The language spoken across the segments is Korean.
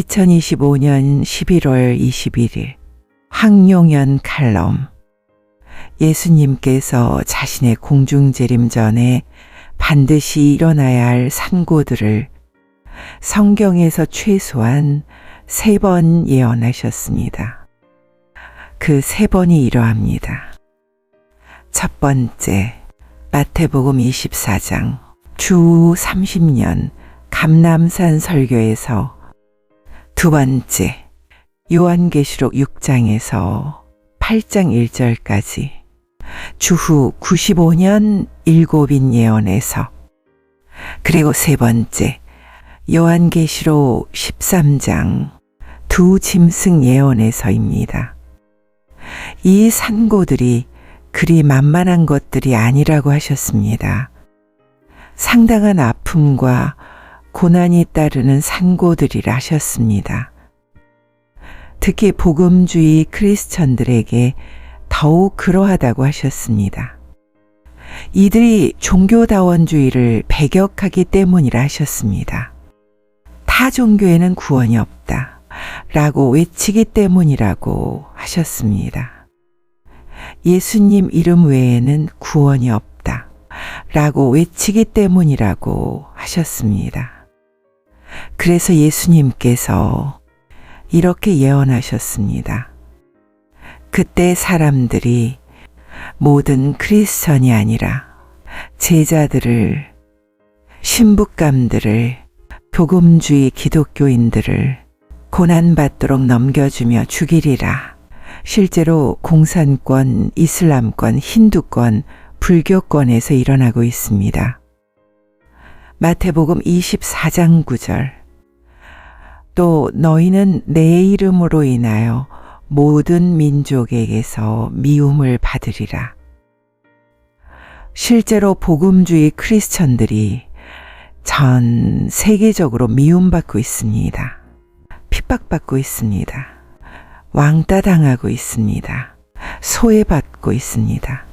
2025년 11월 21일 황용연 칼럼 예수님께서 자신의 공중재림 전에 반드시 일어나야 할 산고들을 성경에서 최소한 세 번 예언하셨습니다. 그 세 번이 이러합니다. 첫 번째, 마태복음 24장, 주 30년 감남산 설교에서 두 번째, 요한계시록 6장에서 8장 1절까지 주후 95년 일곱인 예언에서 그리고 세 번째, 요한계시록 13장 두 짐승 예언에서입니다. 이 산고들이 그리 만만한 것들이 아니라고 하셨습니다. 상당한 아픔과 고난이 따르는 산고들이라 하셨습니다. 특히 복음주의 크리스천들에게 더욱 그러하다고 하셨습니다. 이들이 종교다원주의를 배격하기 때문이라 하셨습니다. 타 종교에는 구원이 없다. 라고 외치기 때문이라고 하셨습니다. 예수님 이름 외에는 구원이 없다. 라고 외치기 때문이라고 하셨습니다. 그래서 예수님께서 이렇게 예언하셨습니다. 그때 사람들이 모든 크리스천이 아니라 제자들을 신부감들을 복음주의 기독교인들을 고난받도록 넘겨주며 죽이리라. 실제로 공산권, 이슬람권, 힌두권, 불교권에서 일어나고 있습니다. 마태복음 24장 9절 또 너희는 내 이름으로 인하여 모든 민족에게서 미움을 받으리라. 실제로 복음주의 크리스천들이 전 세계적으로 미움받고 있습니다. 핍박받고 있습니다. 왕따 당하고 있습니다. 소외받고 있습니다.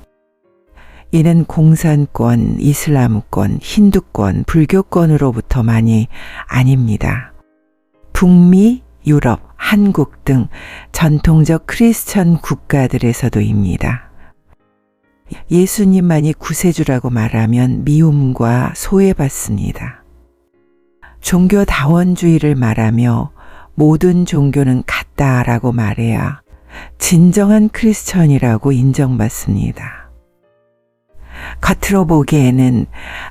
이는 공산권, 이슬람권, 힌두권, 불교권으로부터만이 아닙니다. 북미, 유럽, 한국 등 전통적 크리스천 국가들에서도입니다. 예수님만이 구세주라고 말하면 미움과 소외받습니다. 종교 다원주의를 말하며 모든 종교는 같다라고 말해야 진정한 크리스천이라고 인정받습니다. 겉으로 보기에는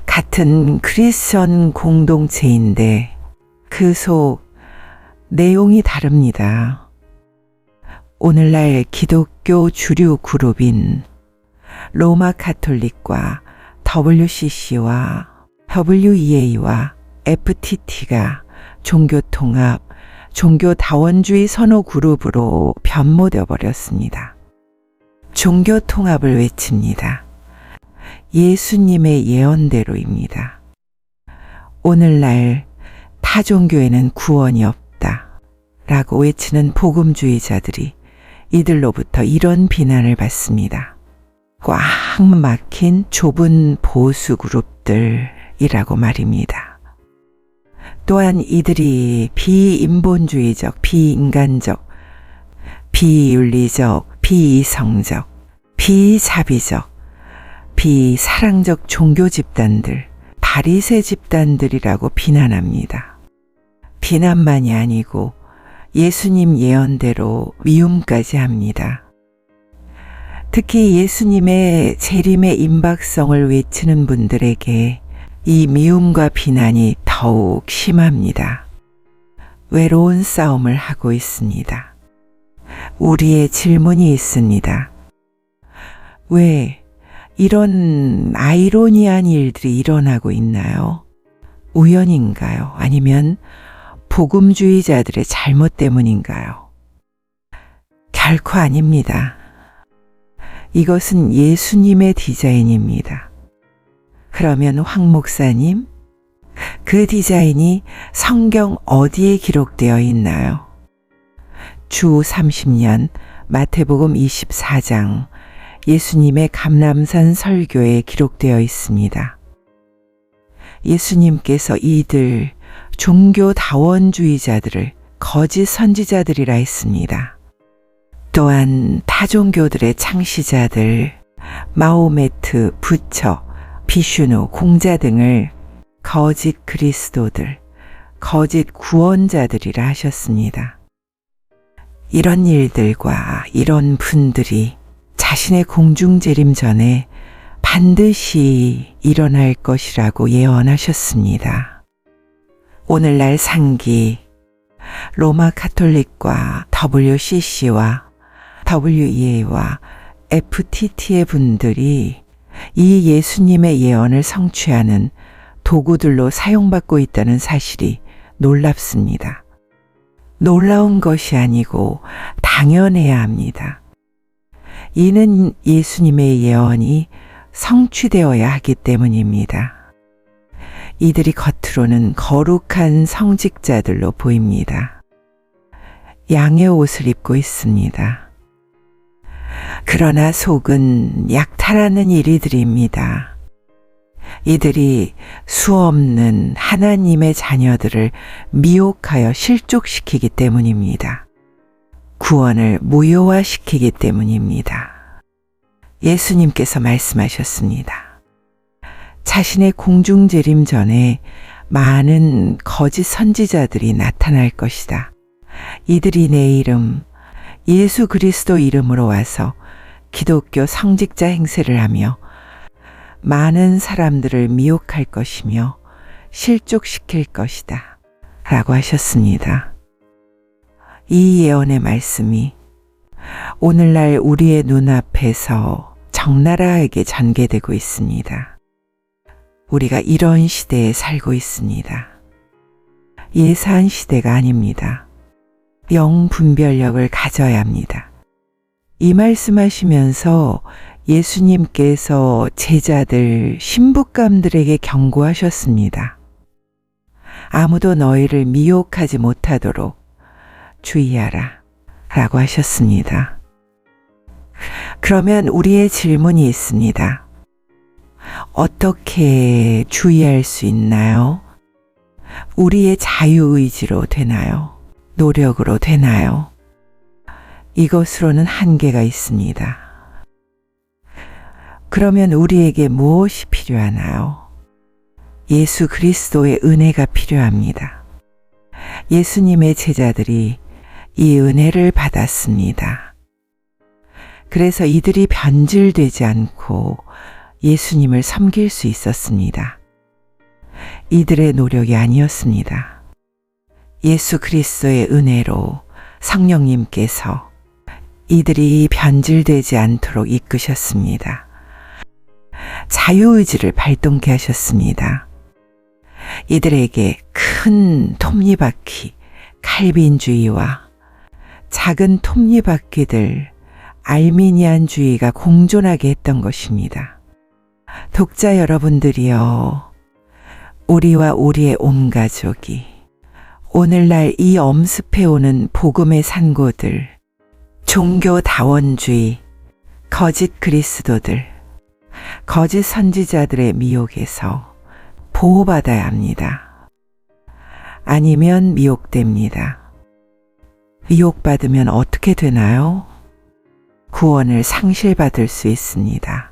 같은 크리스천 공동체인데 그 속 내용이 다릅니다. 오늘날 기독교 주류 그룹인 로마 카톨릭과 WCC와 WEA와 FTT가 종교 통합, 종교 다원주의 선호 그룹으로 변모되어 버렸습니다. 종교 통합을 외칩니다. 예수님의 예언대로입니다. 오늘날 타 종교에는 구원이 없다. 라고 외치는 복음주의자들이 이들로부터 이런 비난을 받습니다. 꽉 막힌 좁은 보수 그룹들이라고 말입니다. 또한 이들이 비인본주의적, 비인간적, 비윤리적, 비이성적, 비자비적, 비사랑적 종교 집단들, 바리새 집단들이라고 비난합니다. 비난만이 아니고 예수님 예언대로 미움까지 합니다. 특히 예수님의 재림의 임박성을 외치는 분들에게 이 미움과 비난이 더욱 심합니다. 외로운 싸움을 하고 있습니다. 우리의 질문이 있습니다. 왜 이런 아이러니한 일들이 일어나고 있나요? 우연인가요? 아니면 복음주의자들의 잘못 때문인가요? 결코 아닙니다. 이것은 예수님의 디자인입니다. 그러면 황 목사님, 그 디자인이 성경 어디에 기록되어 있나요? 주 30년 마태복음 24장 예수님의 감남산 설교에 기록되어 있습니다. 예수님께서 이들 종교 다원주의자들을 거짓 선지자들이라 했습니다. 또한 타종교들의 창시자들, 마호메트, 부처, 비슈누, 공자 등을 거짓 그리스도들, 거짓 구원자들이라 하셨습니다. 이런 일들과 이런 분들이 자신의 공중재림 전에 반드시 일어날 것이라고 예언하셨습니다. 오늘날 상기 로마 카톨릭과 WCC와 WEA와 FTT의 분들이 이 예수님의 예언을 성취하는 도구들로 사용받고 있다는 사실이 놀랍습니다. 놀라운 것이 아니고 당연해야 합니다. 이는 예수님의 예언이 성취되어야 하기 때문입니다. 이들이 겉으로는 거룩한 성직자들로 보입니다. 양의 옷을 입고 있습니다. 그러나 속은 약탈하는 이리들입니다. 이들이 수없는 하나님의 자녀들을 미혹하여 실족시키기 때문입니다. 구원을 무효화시키기 때문입니다. 예수님께서 말씀하셨습니다. 자신의 공중재림 전에 많은 거짓 선지자들이 나타날 것이다. 이들이 내 이름, 예수 그리스도 이름으로 와서 기독교 성직자 행세를 하며 많은 사람들을 미혹할 것이며 실족시킬 것이다. 라고 하셨습니다. 이 예언의 말씀이 오늘날 우리의 눈앞에서 적나라하게 전개되고 있습니다. 우리가 이런 시대에 살고 있습니다. 예사한 시대가 아닙니다. 영 분별력을 가져야 합니다. 이 말씀하시면서 예수님께서 제자들, 신부감들에게 경고하셨습니다. 아무도 너희를 미혹하지 못하도록 주의하라. 라고 하셨습니다. 그러면 우리의 질문이 있습니다. 어떻게 주의할 수 있나요? 우리의 자유의지로 되나요? 노력으로 되나요? 이것으로는 한계가 있습니다. 그러면 우리에게 무엇이 필요하나요? 예수 그리스도의 은혜가 필요합니다. 예수님의 제자들이 이 은혜를 받았습니다. 그래서 이들이 변질되지 않고 예수님을 섬길 수 있었습니다. 이들의 노력이 아니었습니다. 예수 그리스도의 은혜로 성령님께서 이들이 변질되지 않도록 이끄셨습니다. 자유의지를 발동케 하셨습니다. 이들에게 큰 톱니바퀴, 칼빈주의와 작은 톱니바퀴들, 알미니안주의가 공존하게 했던 것입니다. 독자 여러분들이여, 우리와 우리의 온 가족이 오늘날 이 엄습해 오는 복음의 산고들, 종교 다원주의, 거짓 그리스도들, 거짓 선지자들의 미혹에서 보호받아야 합니다. 아니면 미혹됩니다. 미혹받으면 어떻게 되나요? 구원을 상실받을 수 있습니다.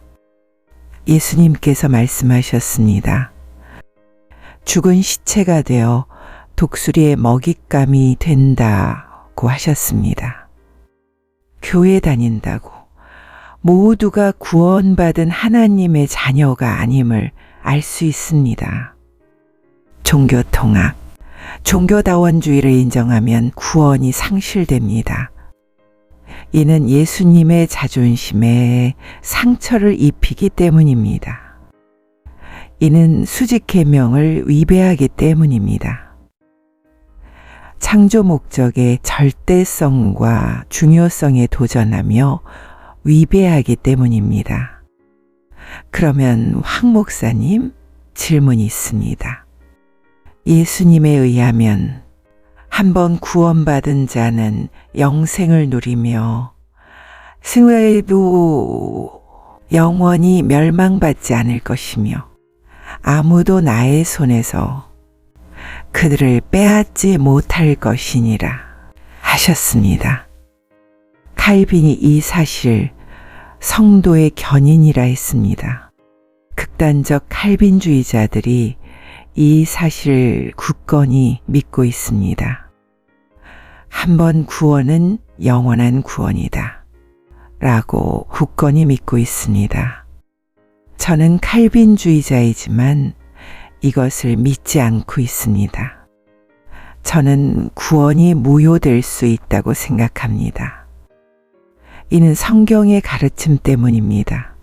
예수님께서 말씀하셨습니다. 죽은 시체가 되어 독수리의 먹잇감이 된다고 하셨습니다. 교회 다닌다고 모두가 구원받은 하나님의 자녀가 아님을 알 수 있습니다. 종교통합, 종교다원주의를 인정하면 구원이 상실됩니다. 이는 예수님의 자존심에 상처를 입히기 때문입니다. 이는 수직계명을 위배하기 때문입니다. 창조 목적의 절대성과 중요성에 도전하며 위배하기 때문입니다. 그러면 황 목사님 질문이 있습니다. 예수님에 의하면 한번 구원받은 자는 영생을 누리며 승회도 영원히 멸망받지 않을 것이며 아무도 나의 손에서 그들을 빼앗지 못할 것이니라. 하셨습니다. 칼빈이 이 사실을 성도의 견인이라 했습니다. 극단적 칼빈주의자들이 이 사실을 굳건히 믿고 있습니다. 한 번 구원은 영원한 구원이다. 라고 굳건히 믿고 있습니다. 저는 칼빈주의자이지만 이것을 믿지 않고 있습니다. 저는 구원이 무효될 수 있다고 생각합니다. 이는 성경의 가르침 때문입니다.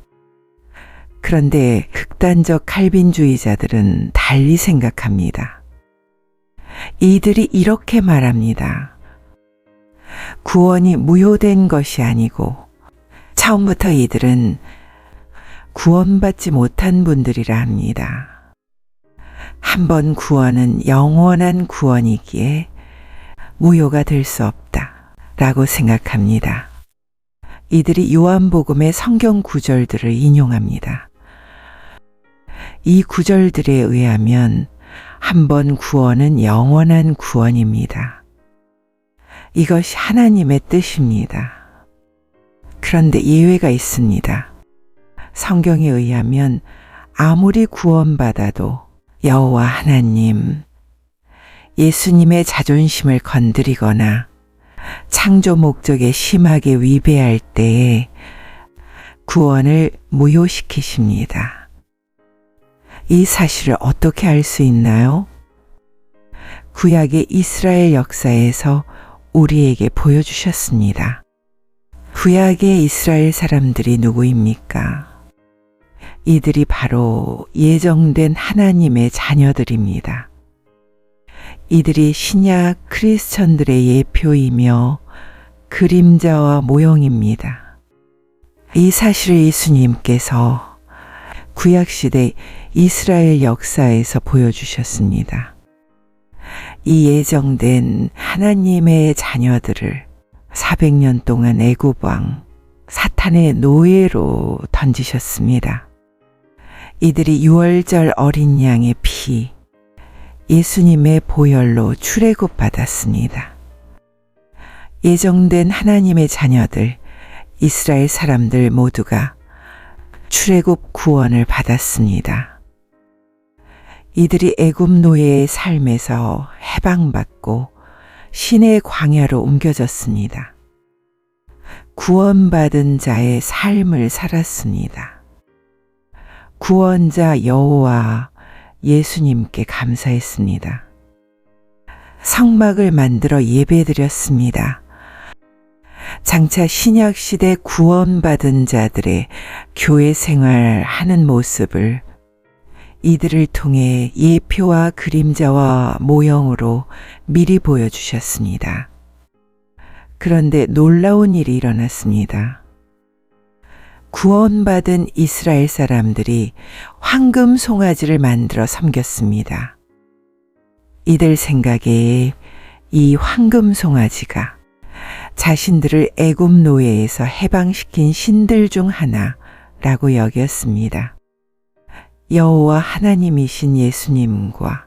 그런데 극단적 칼빈주의자들은 달리 생각합니다. 이들이 이렇게 말합니다. 구원이 무효된 것이 아니고 처음부터 이들은 구원받지 못한 분들이라 합니다. 한 번 구원은 영원한 구원이기에 무효가 될 수 없다. 라고 생각합니다. 이들이 요한복음의 성경 구절들을 인용합니다. 이 구절들에 의하면 한 번 구원은 영원한 구원입니다. 이것이 하나님의 뜻입니다. 그런데 예외가 있습니다. 성경에 의하면 아무리 구원받아도 여호와 하나님, 예수님의 자존심을 건드리거나 창조 목적에 심하게 위배할 때에 구원을 무효시키십니다. 이 사실을 어떻게 알 수 있나요? 구약의 이스라엘 역사에서 우리에게 보여주셨습니다. 구약의 이스라엘 사람들이 누구입니까? 이들이 바로 예정된 하나님의 자녀들입니다. 이들이 신약 크리스천들의 예표이며 그림자와 모형입니다. 이 사실을 예수님께서 구약시대 이스라엘 역사에서 보여주셨습니다. 이 예정된 하나님의 자녀들을 400년 동안 애굽왕 사탄의 노예로 던지셨습니다. 이들이 유월절 어린 양의 피, 예수님의 보혈로 출애굽 받았습니다. 예정된 하나님의 자녀들, 이스라엘 사람들 모두가 출애굽 구원을 받았습니다. 이들이 애굽 노예의 삶에서 해방받고 신의 광야로 옮겨졌습니다. 구원받은 자의 삶을 살았습니다. 구원자 여호와 예수님께 감사했습니다. 성막을 만들어 예배드렸습니다. 장차 신약 시대 구원받은 자들의 교회 생활 하는 모습을 이들을 통해 예표와 그림자와 모형으로 미리 보여주셨습니다. 그런데 놀라운 일이 일어났습니다. 구원받은 이스라엘 사람들이 황금 송아지를 만들어 섬겼습니다. 이들 생각에 이 황금 송아지가 자신들을 애굽 노예에서 해방시킨 신들 중 하나라고 여겼습니다. 여호와 하나님이신 예수님과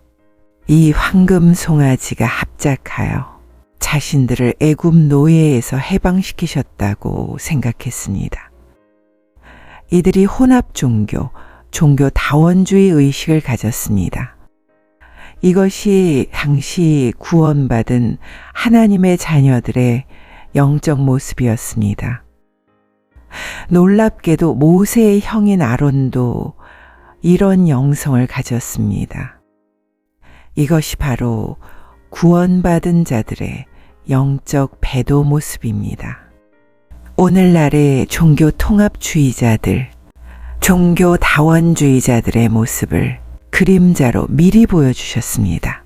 이 황금 송아지가 합작하여 자신들을 애굽 노예에서 해방시키셨다고 생각했습니다. 이들이 혼합 종교, 종교 다원주의 의식을 가졌습니다. 이것이 당시 구원받은 하나님의 자녀들의 영적 모습이었습니다. 놀랍게도 모세의 형인 아론도 이런 영성을 가졌습니다. 이것이 바로 구원받은 자들의 영적 배도 모습입니다. 오늘날의 종교 통합주의자들, 종교 다원주의자들의 모습을 그림자로 미리 보여주셨습니다.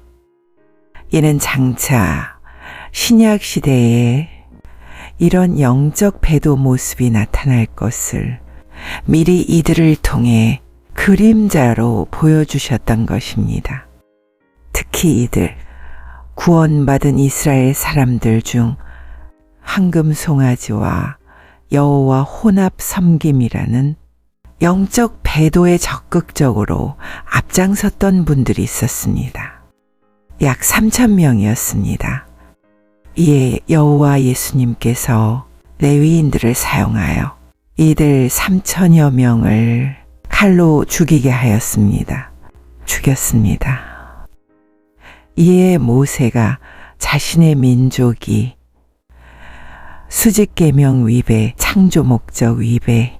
이는 장차 신약 시대에 이런 영적 배도 모습이 나타날 것을 미리 이들을 통해 그림자로 보여주셨던 것입니다. 특히 이들, 구원받은 이스라엘 사람들 중 황금 송아지와 여호와 혼합 섬김이라는 영적 배도에 적극적으로 앞장섰던 분들이 있었습니다. 약 3천 명이었습니다. 이에 여호와 예수님께서 레위인들을 사용하여 이들 3천여 명을 칼로 죽이게 하였습니다. 죽였습니다. 이에 모세가 자신의 민족이 수직계명 위배, 창조 목적 위배,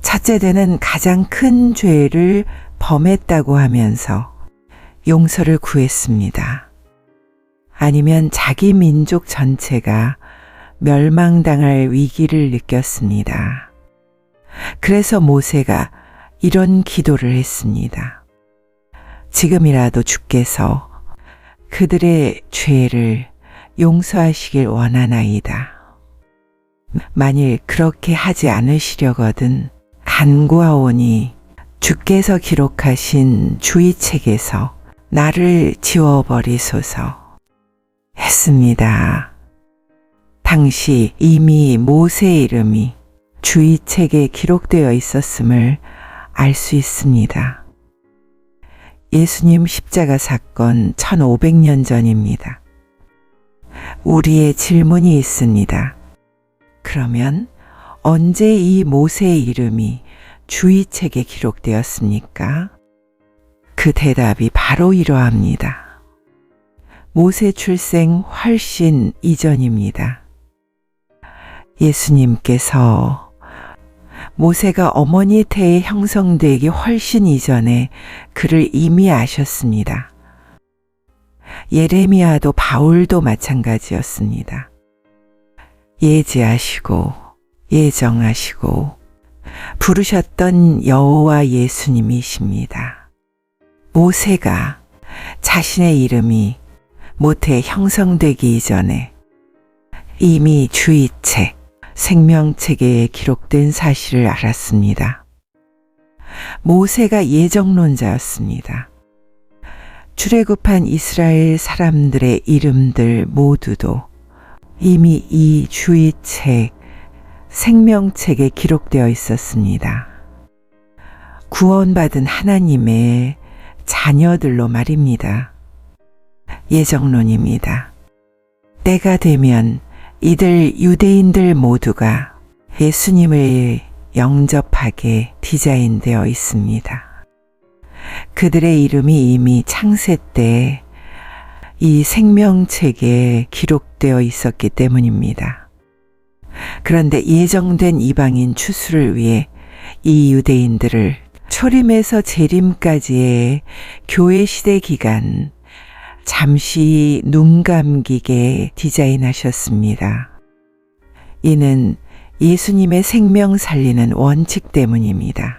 첫째 되는 가장 큰 죄를 범했다고 하면서 용서를 구했습니다. 아니면 자기 민족 전체가 멸망당할 위기를 느꼈습니다. 그래서 모세가 이런 기도를 했습니다. 지금이라도 주께서 그들의 죄를 용서하시길 원하나이다. 만일 그렇게 하지 않으시려거든 간구하오니 주께서 기록하신 주의책에서 나를 지워버리소서 했습니다. 당시 이미 모세의 이름이 주의책에 기록되어 있었음을 알 수 있습니다. 예수님 십자가 사건 1500년 전입니다. 우리의 질문이 있습니다. 그러면 언제 이 모세의 이름이 주의책에 기록되었습니까? 그 대답이 바로 이러합니다. 모세 출생 훨씬 이전입니다. 예수님께서 모세가 어머니 태에 형성되기 훨씬 이전에 그를 이미 아셨습니다. 예레미야도 바울도 마찬가지였습니다. 예지하시고 예정하시고 부르셨던 여호와 예수님이십니다. 모세가 자신의 이름이 모태 형성되기 이전에 이미 주의책, 생명책에 기록된 사실을 알았습니다. 모세가 예정론자였습니다. 출애굽한 이스라엘 사람들의 이름들 모두도 이미 이 주의책, 생명책에 기록되어 있었습니다. 구원받은 하나님의 자녀들로 말입니다. 예정론입니다. 때가 되면 이들 유대인들 모두가 예수님을 영접하게 디자인되어 있습니다. 그들의 이름이 이미 창세 때 이 생명책에 기록되어 있었기 때문입니다. 그런데 예정된 이방인 추수를 위해 이 유대인들을 초림에서 재림까지의 교회 시대 기간 잠시 눈 감기게 디자인하셨습니다. 이는 예수님의 생명 살리는 원칙 때문입니다.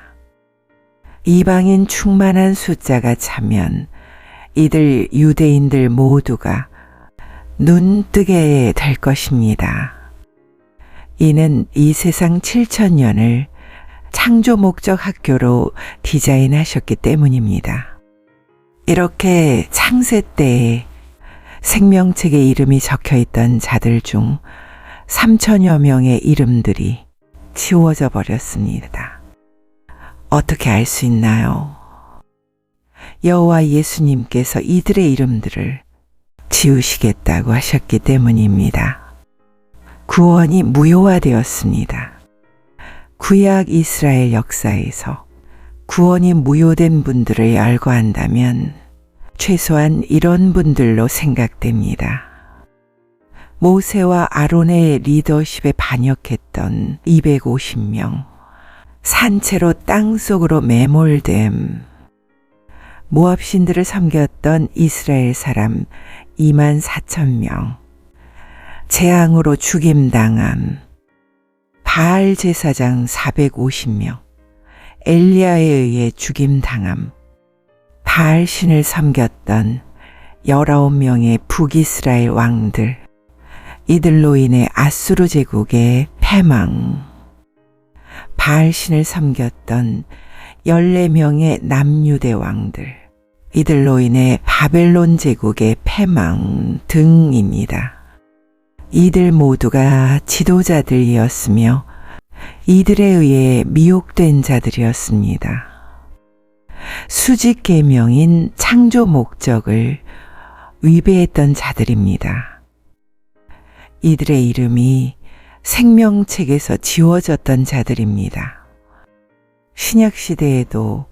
이방인 충만한 숫자가 차면 이들 유대인들 모두가 눈 뜨게 될 것입니다. 이는 이 세상 7천년을 창조 목적 학교로 디자인하셨기 때문입니다. 이렇게 창세 때에 생명책에 이름이 적혀 있던 자들 중 3천여 명의 이름들이 지워져 버렸습니다. 어떻게 알 수 있나요? 여호와 예수님께서 이들의 이름들을 지우시겠다고 하셨기 때문입니다. 구원이 무효화되었습니다. 구약 이스라엘 역사에서 구원이 무효된 분들을 열거한다면 최소한 이런 분들로 생각됩니다. 모세와 아론의 리더십에 반역했던 250명, 산채로 땅 속으로 매몰됨, 모압신들을 섬겼던 이스라엘 사람 2만 4천 명, 재앙으로 죽임당함, 바알 제사장 450명, 엘리야에 의해 죽임당함, 바알 신을 섬겼던 19명의 북이스라엘 왕들, 이들로 인해 아수르 제국의 패망, 바알 신을 섬겼던 14명의 남유대 왕들, 이들로 인해 바벨론 제국의 패망 등입니다. 이들 모두가 지도자들이었으며 이들에 의해 미혹된 자들이었습니다. 수직 계명인 창조 목적을 위배했던 자들입니다. 이들의 이름이 생명책에서 지워졌던 자들입니다. 신약 시대에도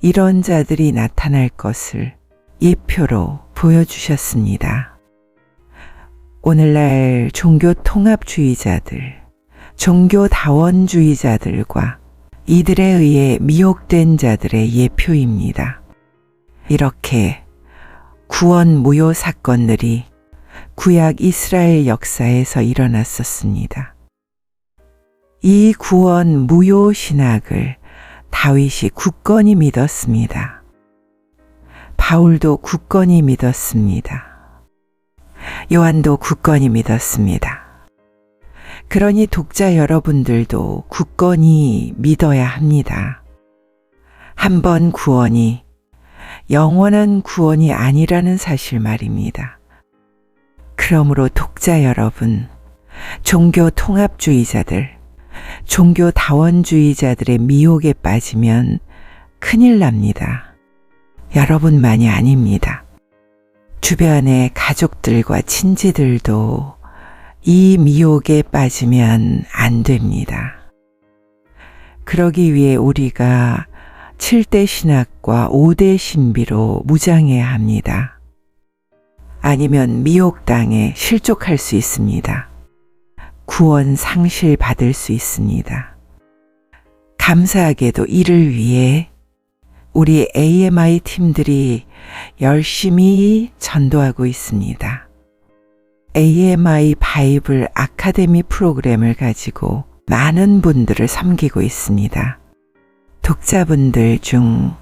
이런 자들이 나타날 것을 예표로 보여주셨습니다. 오늘날 종교 통합주의자들, 종교 다원주의자들과 이들에 의해 미혹된 자들의 예표입니다. 이렇게 구원 무효 사건들이 구약 이스라엘 역사에서 일어났었습니다. 이 구원 무효 신학을 다윗이 굳건히 믿었습니다. 바울도 굳건히 믿었습니다. 요한도 굳건히 믿었습니다. 그러니 독자 여러분들도 굳건히 믿어야 합니다. 한번 구원이 영원한 구원이 아니라는 사실 말입니다. 그러므로 독자 여러분, 종교 통합주의자들, 종교 다원주의자들의 미혹에 빠지면 큰일 납니다. 여러분만이 아닙니다. 주변의 가족들과 친지들도 이 미혹에 빠지면 안 됩니다. 그러기 위해 우리가 7대 신학과 5대 신비로 무장해야 합니다. 아니면 미혹당에 실족할 수 있습니다. 구원 상실 받을 수 있습니다. 감사하게도 이를 위해 우리 AMI 팀들이 열심히 전도하고 있습니다. AMI 바이블 아카데미 프로그램을 가지고 많은 분들을 섬기고 있습니다. 독자분들 중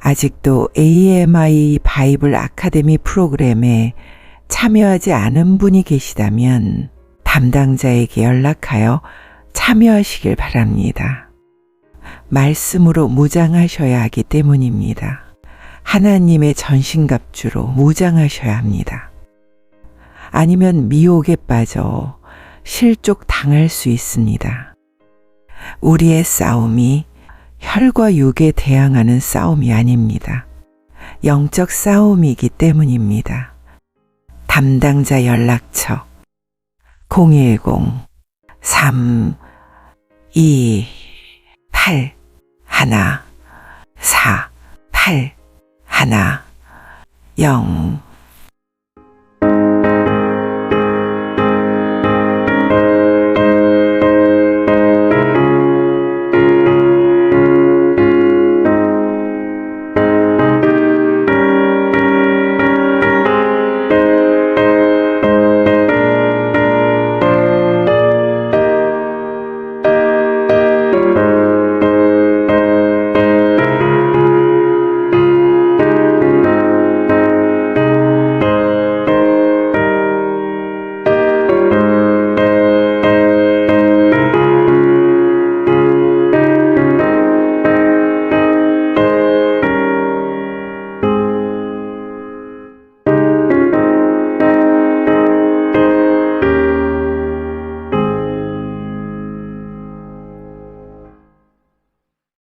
아직도 AMI 바이블 아카데미 프로그램에 참여하지 않은 분이 계시다면 담당자에게 연락하여 참여하시길 바랍니다. 말씀으로 무장하셔야 하기 때문입니다. 하나님의 전신갑주로 무장하셔야 합니다. 아니면 미혹에 빠져 실족 당할 수 있습니다. 우리의 싸움이 혈과 육에 대항하는 싸움이 아닙니다. 영적 싸움이기 때문입니다. 담당자 연락처 010 3 2 8 1 4 8 1 0